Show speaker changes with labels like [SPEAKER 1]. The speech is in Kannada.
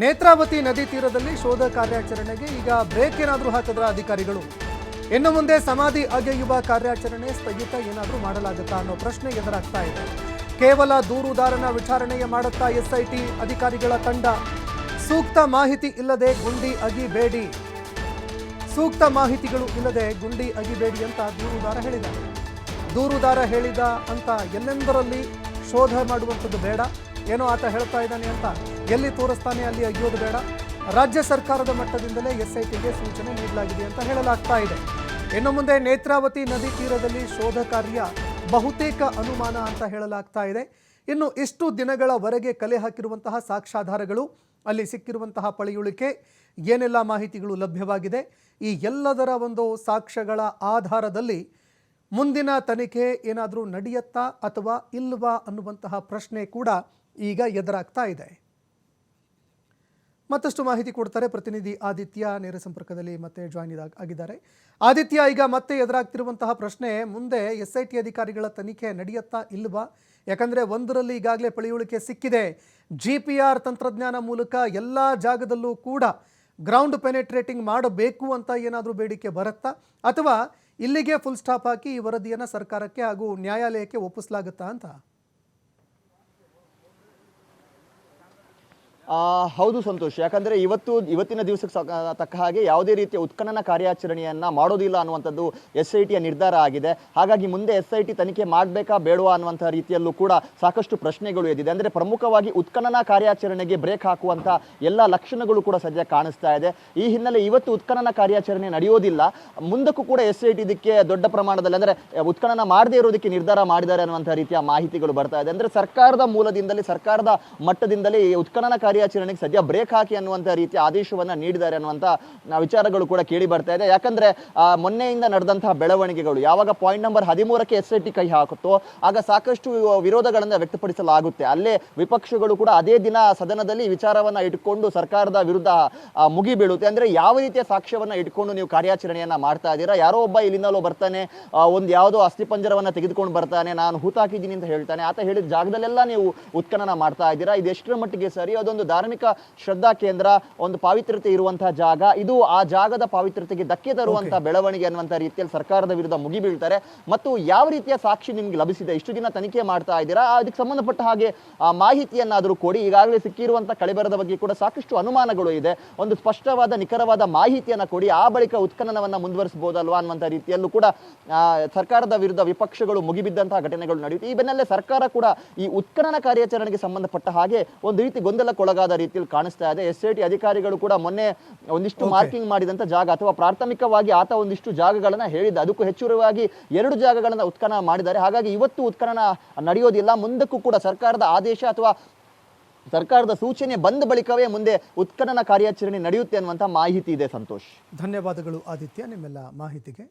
[SPEAKER 1] ನೇತ್ರಾವತಿ ನದಿ ತೀರದಲ್ಲಿ ಶೋಧ ಕಾರ್ಯಾಚರಣೆಗೆ ಈಗ ಬ್ರೇಕ್ ಏನಾದರೂ ಹಾಕಿದ್ರ ಅಧಿಕಾರಿಗಳು? ಇನ್ನು ಮುಂದೆ ಸಮಾಧಿ ಅಗೆಯುವ ಕಾರ್ಯಾಚರಣೆ ಸ್ಥಗಿತ ಏನಾದರೂ ಮಾಡಲಾಗುತ್ತಾ ಅನ್ನೋ ಪ್ರಶ್ನೆ ಎದುರಾಗ್ತಾ ಇದೆ. ಕೇವಲ ದೂರುದಾರನ ವಿಚಾರಣೆಯ ಮಾಡುತ್ತಾ ಎಸ್ಐಟಿ ಅಧಿಕಾರಿಗಳ ತಂಡ? ಸೂಕ್ತ ಮಾಹಿತಿ ಇಲ್ಲದೆ ಗುಂಡಿ ಅಗಿಬೇಡಿ. ಸೂಕ್ತ ಮಾಹಿತಿಗಳು ಇಲ್ಲದೆ ಗುಂಡಿ ಅಗಿಬೇಡಿ ಅಂತ ದೂರುದಾರ ಹೇಳಿದ ದೂರುದಾರ ಹೇಳಿದ ಅಂತ ಎಲ್ಲೆಂದರಲ್ಲಿ ಶೋಧ ಮಾಡುವಂಥದ್ದು ಬೇಡ? ಏನೋ ಆತ ಹೇಳ್ತಾ ಇದ್ದಾನೆ ಅಂತ. ಎಲ್ಲಿ ತೋರಿಸ್ತಾನೆ ಅಲ್ಲಿ ಅಗಿಯೋದು ಬೇಡ. ರಾಜ್ಯ ಸರ್ಕಾರದ ಮಟ್ಟದಿಂದಲೇ ಎಸ್ಐಟಿಗೆ ಸೂಚನೆ ನೀಡಲಾಗಿದೆ ಅಂತ ಹೇಳಲಾಗ್ತಾ ಇದೆ. ಇನ್ನು ಮುಂದೆ ನೇತ್ರಾವತಿ ನದಿ ತೀರದಲ್ಲಿ ಶೋಧ ಕಾರ್ಯ ಬಹುತೇಕ ಅನುಮಾನ ಅಂತ ಹೇಳಲಾಗ್ತಾ ಇದೆ. ಇನ್ನು ಇಷ್ಟು ದಿನಗಳವರೆಗೆ ಕಲೆ ಹಾಕಿರುವಂತಹ ಸಾಕ್ಷ್ಯಾಧಾರಗಳು, ಅಲ್ಲಿ ಸಿಕ್ಕಿರುವಂತಹ ಪಳೆಯುಳಿಕೆ, ಏನೆಲ್ಲ ಮಾಹಿತಿಗಳು ಲಭ್ಯವಾಗಿದೆ? ಈ ಎಲ್ಲದರ ಒಂದು ಸಾಕ್ಷ್ಯಗಳ ಆಧಾರದಲ್ಲಿ ಮುಂದಿನ ತನಿಖೆ ಏನಾದರೂ ನಡೆಯತ್ತಾ ಅಥವಾ ಇಲ್ವಾ ಅನ್ನುವಂತಹ ಪ್ರಶ್ನೆ ಕೂಡ ಈಗ ಎದುರಾಗ್ತಾ ಇದೆ. ಮತ್ತಷ್ಟು ಮಾಹಿತಿ ಕೊಡ್ತಾರೆ ಪ್ರತಿನಿಧಿ ಆದಿತ್ಯ ನೇರ ಸಂಪರ್ಕದಲ್ಲಿ ಮತ್ತೆ ಜಾಯ್ನ್ ಆಗಿದ್ದಾರೆ. ಆದಿತ್ಯ, ಈಗ ಮತ್ತೆ ಎದುರಾಗ್ತಿರುವಂತಹ ಪ್ರಶ್ನೆ, ಮುಂದೆ ಎಸ್ ಐ ಟಿ ಅಧಿಕಾರಿಗಳ ತನಿಖೆ ನಡೆಯುತ್ತಾ ಇಲ್ವಾ? ಯಾಕಂದ್ರೆ ಒಂದರಲ್ಲಿ ಈಗಾಗಲೇ ಪಳೆಯುಳಿಕೆ ಸಿಕ್ಕಿದೆ. ಜಿ ಪಿ ಆರ್ ತಂತ್ರಜ್ಞಾನ ಮೂಲಕ ಎಲ್ಲ ಜಾಗದಲ್ಲೂ ಕೂಡ ಗ್ರೌಂಡ್ ಪೆನೆಟ್ರೇಟಿಂಗ್ ಮಾಡಬೇಕು ಅಂತ ಏನಾದರೂ ಬೇಡಿಕೆ ಬರುತ್ತಾ? ಅಥವಾ ಇಲ್ಲಿಗೆ ಫುಲ್ ಸ್ಟಾಪ್ ಹಾಕಿ ಈ ವರದಿಯನ್ನು ಸರ್ಕಾರಕ್ಕೆ ಹಾಗೂ ನ್ಯಾಯಾಲಯಕ್ಕೆ ಒಪ್ಪಿಸಲಾಗುತ್ತಾ ಅಂತ?
[SPEAKER 2] ಹೌದು ಸಂತೋಷ್, ಯಾಕಂದ್ರೆ ಇವತ್ತು, ಇವತ್ತಿನ ದಿವಸಕ್ಕೆ ಸಕ- ತಕ್ಕ ಹಾಗೆ ಯಾವುದೇ ರೀತಿಯ ಉತ್ಖನನ ಕಾರ್ಯಾಚರಣೆಯನ್ನ ಮಾಡೋದಿಲ್ಲ ಅನ್ನುವಂಥದ್ದು ಎಸ್ ಐ ಟಿಯ ನಿರ್ಧಾರ ಆಗಿದೆ. ಹಾಗಾಗಿ ಮುಂದೆ ಎಸ್ ಐ ಟಿ ತನಿಖೆ ಮಾಡಬೇಕಾ ಬೇಡವಾ ಅನ್ನುವಂಥ ರೀತಿಯಲ್ಲೂ ಕೂಡ ಸಾಕಷ್ಟು ಪ್ರಶ್ನೆಗಳು ಎದ್ದಿದೆ. ಅಂದ್ರೆ ಪ್ರಮುಖವಾಗಿ ಉತ್ಖನನ ಕಾರ್ಯಾಚರಣೆಗೆ ಬ್ರೇಕ್ ಹಾಕುವಂತ ಎಲ್ಲ ಲಕ್ಷಣಗಳು ಕೂಡ ಸದ್ಯ ಕಾಣಿಸ್ತಾ ಇದೆ. ಈ ಹಿನ್ನೆಲೆ ಇವತ್ತು ಉತ್ಖನನ ಕಾರ್ಯಾಚರಣೆ ನಡೆಯೋದಿಲ್ಲ. ಮುಂದಕ್ಕೂ ಕೂಡ ಎಸ್ ಐ ಟಿ ಇದಕ್ಕೆ ದೊಡ್ಡ ಪ್ರಮಾಣದಲ್ಲಿ, ಅಂದ್ರೆ ಉತ್ಖನನ ಮಾಡದೇ ಇರೋದಕ್ಕೆ ನಿರ್ಧಾರ ಮಾಡಿದ್ದಾರೆ ಅನ್ನುವಂಥ ರೀತಿಯ ಮಾಹಿತಿಗಳು ಬರ್ತಾ ಇದೆ. ಅಂದ್ರೆ ಸರ್ಕಾರದ ಮೂಲದಿಂದಲೇ, ಸರ್ಕಾರದ ಮಟ್ಟದಿಂದಲೇ ಉತ್ಖನನ ಕಾರ್ಯಾಚರಣೆಗೆ ಸದ್ಯ ಬ್ರೇಕ್ ಹಾಕಿ ಅನ್ನುವಂಥ ರೀತಿಯ ಆದೇಶವನ್ನ ನೀಡಿದ್ದಾರೆ ಅನ್ನುವಂಥ ವಿಚಾರಗಳು ಕೂಡ ಕೇಳಿ ಬರ್ತಾ ಇದೆ. ಯಾಕಂದ್ರೆ ಮೊನ್ನೆಯಿಂದ ನಡೆದಂತಹ ಬೆಳವಣಿಗೆಗಳು, ಯಾವಾಗ ಪಾಯಿಂಟ್ ನಂಬರ್ ಹದಿಮೂರಕ್ಕೆ ಎಸ್ ಐ ಕೈ ಹಾಕುತ್ತೋ, ಆಗ ಸಾಕಷ್ಟು ವಿರೋಧಗಳನ್ನು ವ್ಯಕ್ತಪಡಿಸಲಾಗುತ್ತೆ. ಅಲ್ಲೇ ವಿಪಕ್ಷಗಳು ಕೂಡ ಅದೇ ದಿನ ಸದನದಲ್ಲಿ ವಿಚಾರವನ್ನ ಇಟ್ಕೊಂಡು ಸರ್ಕಾರದ ವಿರುದ್ಧ ಮುಗಿ ಬೀಳುತ್ತೆ. ಅಂದ್ರೆ ಯಾವ ರೀತಿಯ ಸಾಕ್ಷ್ಯವನ್ನ ಇಟ್ಕೊಂಡು ನೀವು ಕಾರ್ಯಾಚರಣೆಯನ್ನ ಮಾಡ್ತಾ ಇದ್ದೀರಾ? ಯಾರೋ ಒಬ್ಬ ಇಲ್ಲಿಂದಲೋ ಬರ್ತಾನೆ ಒಂದು ಯಾವುದೋ ಅಸ್ಥಿಪಂಜರವನ್ನು ತೆಗೆದುಕೊಂಡು ಬರ್ತಾನೆ, ನಾನು ಹೂತಾಕಿದ್ದೀನಿ ಅಂತ ಹೇಳ್ತಾನೆ. ಆತ ಹೇಳಿದ ಜಾಗದಲ್ಲೆಲ್ಲ ನೀವು ಉತ್ಖನನ ಮಾಡ್ತಾ ಇದ್ದೀರಾ? ಇದೆಷ್ಟರ ಮಟ್ಟಿಗೆ ಸರಿ? ಅದೊಂದು ಧಾರ್ಮಿಕ ಶ್ರದ್ಧಾ ಕೇಂದ್ರ ಒಂದು ಪಾವಿತ್ರ್ಯತೆ ಇರುವಂತಹ ಜಾಗ. ಇದು ಆ ಜಾಗದ ಪಾವಿತ್ರ್ಯತೆಗೆ ಧಕ್ಕೆ ತರುವಂತಹ ಬೆಳವಣಿಗೆ ಅನ್ನುವಂಥ ರೀತಿಯಲ್ಲಿ ಸರ್ಕಾರದ ವಿರುದ್ಧ ಮುಗಿ ಬೀಳ್ತಾರೆ. ಮತ್ತು ಯಾವ ರೀತಿಯ ಸಾಕ್ಷಿ ನಿಮ್ಗೆ ಲಭಿಸಿದೆ? ಇಷ್ಟು ದಿನ ತನಿಖೆ ಮಾಡ್ತಾ ಇದ್ದೀರಾ? ಅದಕ್ಕೆ ಸಂಬಂಧಪಟ್ಟ ಹಾಗೆ ಆ ಮಾಹಿತಿಯನ್ನಾದರೂ ಕೊಡಿ. ಈಗಾಗಲೇ ಸಿಕ್ಕಿರುವಂತಹ ಕಳೆಬರದ ಬಗ್ಗೆ ಕೂಡ ಸಾಕಷ್ಟು ಅನುಮಾನಗಳು ಇದೆ. ಒಂದು ಸ್ಪಷ್ಟವಾದ ನಿಖರವಾದ ಮಾಹಿತಿಯನ್ನ ಕೊಡಿ. ಆ ಬಳಿಕ ಉತ್ಖನನವನ್ನ ಮುಂದುವರಿಸಬಹುದಲ್ವಾ ಅನ್ನುವಂಥ ರೀತಿಯಲ್ಲೂ ಕೂಡ ಸರ್ಕಾರದ ವಿರುದ್ಧ ವಿಪಕ್ಷಗಳು ಮುಗಿಬಿದ್ದಂತಹ ಘಟನೆಗಳು ನಡೆಯುತ್ತೆ. ಈ ಬೆನ್ನಲ್ಲೇ ಸರ್ಕಾರ ಕೂಡ ಈ ಉತ್ಖನನ ಕಾರ್ಯಾಚರಣೆಗೆ ಸಂಬಂಧಪಟ್ಟ ಹಾಗೆ ಒಂದು ರೀತಿ ಗೊಂದಲಕ್ಕೊಳಗಾದ ರೀತಿಯಲ್ಲಿ ಕಾಣಿಸ್ತಾ ಇದೆ. ಎಸ್ ಐ ಟಿ ಅಧಿಕಾರಿಗಳು ಕೂಡ ಮೊನ್ನೆ ಒಂದಿಷ್ಟು ಮಾರ್ಕಿಂಗ್ ಮಾಡಿದಂತ ಜಾಗ ಅಥವಾ ಪ್ರಾಥಮಿಕವಾಗಿ ಆತ ಒಂದಿಷ್ಟು ಜಾಗಗಳನ್ನ ಹೇಳಿದ್ದ. ಅದಕ್ಕೂ ಹೆಚ್ಚುವರಿಯಾಗಿ ಎರಡು ಜಾಗಗಳನ್ನ ಉತ್ಖನನ ಮಾಡಿದ್ದಾರೆ. ಹಾಗಾಗಿ ಇವತ್ತು ಉತ್ಖನನ ನಡೆಯೋದಿಲ್ಲ. ಮುಂದಕ್ಕೂ ಕೂಡ ಸರ್ಕಾರದ ಆದೇಶ ಅಥವಾ ಸರ್ಕಾರದ ಸೂಚನೆ ಬಂದ ಬಳಿಕವೇ ಮುಂದೆ ಉತ್ಖನನ ಕಾರ್ಯಾಚರಣೆ ನಡೆಯುತ್ತೆ ಅನ್ನುವಂತ ಮಾಹಿತಿ ಇದೆ ಸಂತೋಷ್.
[SPEAKER 1] ಧನ್ಯವಾದಗಳು ಆದಿತ್ಯ ನಿಮ್ಮೆಲ್ಲ ಮಾಹಿತಿಗೆ.